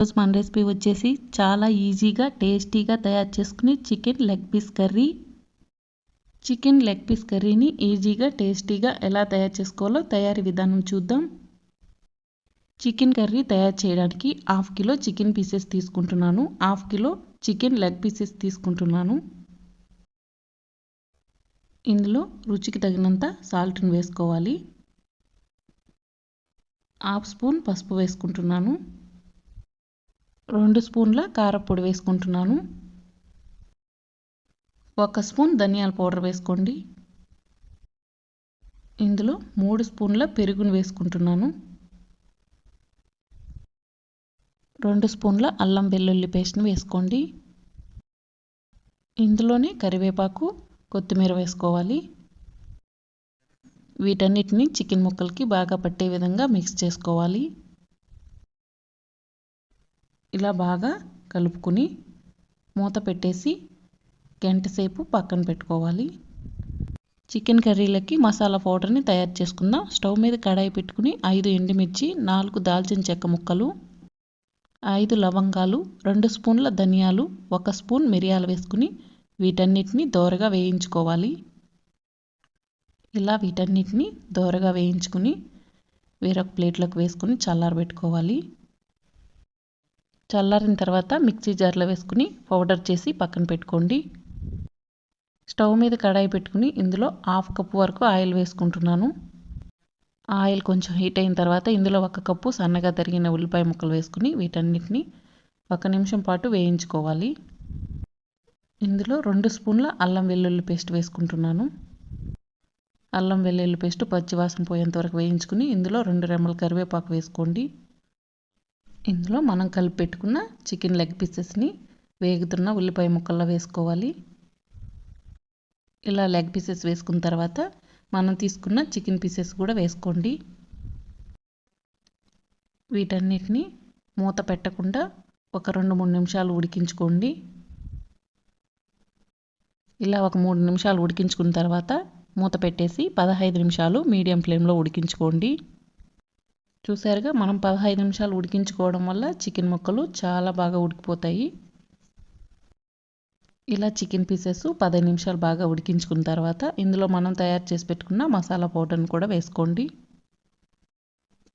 ఈరోజు మన రెసిపీ వచ్చేసి చాలా ఈజీగా టేస్టీగా తయారు చేసుకుని chicken leg piece curry. Chicken leg piece కర్రీని ఈజీగా టేస్టీగా ఎలా తయారు చేసుకోవాలో తయారీ విధానం చూద్దాం. చికెన్ కర్రీ తయారు చేయడానికి హాఫ్ కిలో చికెన్ పీసెస్ తీసుకుంటున్నాను. Half kilo chicken leg pieces తీసుకుంటున్నాను. ఇందులో రుచికి తగినంత సాల్ట్ని వేసుకోవాలి. హాఫ్ స్పూన్ పసుపు వేసుకుంటున్నాను. రెండు స్పూన్ల కారపొడి వేసుకుంటున్నాను. ఒక స్పూన్ ధనియాల పౌడర్ వేసుకోండి. ఇందులో మూడు స్పూన్ల పెరుగును వేసుకుంటున్నాను. రెండు స్పూన్ల అల్లం వెల్లుల్లి పేస్ట్ని వేసుకోండి. ఇందులోనే కరివేపాకు కొత్తిమీర వేసుకోవాలి. వీటన్నిటిని చికెన్ ముక్కలకి బాగా పట్టే విధంగా మిక్స్ చేసుకోవాలి. ఇలా బాగా కలుపుకొని మూత పెట్టేసి గంట సేపు పక్కన పెట్టుకోవాలి. చికెన్ కర్రీలకి మసాలా పౌడర్ని తయారు చేసుకుందాం. స్టవ్ మీద కడాయి పెట్టుకుని ఐదు ఎండుమిర్చి నాలుగు దాల్చిన చెక్క ముక్కలు ఐదు లవంగాలు రెండు స్పూన్ల ధనియాలు ఒక స్పూన్ మిరియాలు వేసుకుని వీటన్నిటిని దోరగా వేయించుకోవాలి. ఇలా వీటన్నిటిని దోరగా వేయించుకుని వేరొక ప్లేట్లోకి వేసుకుని చల్లారబెట్టుకోవాలి. చల్లారిన తర్వాత మిక్సీ జార్లో వేసుకుని పౌడర్ చేసి పక్కన పెట్టుకోండి. స్టవ్ మీద కడాయి పెట్టుకుని ఇందులో హాఫ్ కప్పు వరకు ఆయిల్ వేసుకుంటున్నాను. ఆయిల్ కొంచెం హీట్ అయిన తర్వాత ఇందులో ఒక కప్పు సన్నగా తరిగిన ఉల్లిపాయ ముక్కలు వేసుకుని వీటన్నిటిని ఒక నిమిషం పాటు వేయించుకోవాలి. ఇందులో రెండు స్పూన్ల అల్లం వెల్లుల్లి పేస్ట్ వేసుకుంటున్నాను. అల్లం వెల్లుల్లి పేస్ట్ పచ్చివాసన పోయేంత వరకు వేయించుకుని ఇందులో రెండు రెమ్మల కరివేపాకు వేసుకోండి. ఇందులో మనం కలిపి పెట్టుకున్న చికెన్ లెగ్ పీసెస్ని వేగుతున్న ఉల్లిపాయ ముక్కల్లో వేసుకోవాలి. ఇలా లెగ్ పీసెస్ వేసుకున్న తర్వాత మనం తీసుకున్న చికెన్ పీసెస్ కూడా వేసుకోండి. వీటన్నిటిని మూత పెట్టకుండా ఒక రెండు మూడు నిమిషాలు ఉడికించుకోండి. ఇలా ఒక మూడు నిమిషాలు ఉడికించుకున్న తర్వాత మూత పెట్టేసి పదహైదు నిమిషాలు మీడియం ఫ్లేమ్లో ఉడికించుకోండి. చూసారుగా మనం పదహైదు నిమిషాలు ఉడికించుకోవడం వల్ల చికెన్ ముక్కలు చాలా బాగా ఉడికిపోతాయి. ఇలా చికెన్ పీసెస్ పదహైదు నిమిషాలు బాగా ఉడికించుకున్న తర్వాత ఇందులో మనం తయారు చేసి పెట్టుకున్న మసాలా పౌడర్ని కూడా వేసుకోండి.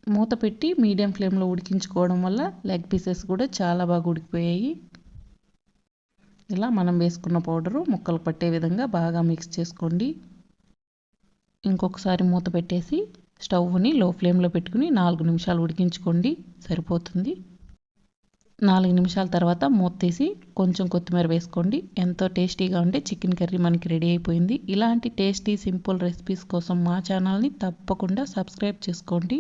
మూత పెట్టి మీడియం ఫ్లేమ్లో ఉడికించుకోవడం వల్ల లెగ్ పీసెస్ కూడా చాలా బాగా ఉడికిపోయాయి. ఇలా మనం వేసుకున్న పౌడరు ముక్కలు పట్టే విధంగా బాగా మిక్స్ చేసుకోండి. ఇంకొకసారి మూత పెట్టేసి స్టవ్ని లో ఫ్లేమ్లో పెట్టుకుని నాలుగు నిమిషాలు ఉడికించుకోండి. సరిపోతుంది. నాలుగు నిమిషాల తర్వాత మూత తీసి కొంచెం కొత్తిమీర వేసుకోండి. ఎంతో టేస్టీగా ఉండే చికెన్ కర్రీ మనకి రెడీ అయిపోయింది. ఇలాంటి టేస్టీ సింపుల్ రెసిపీస్ కోసం మా ఛానల్ని తప్పకుండా సబ్స్క్రైబ్ చేసుకోండి.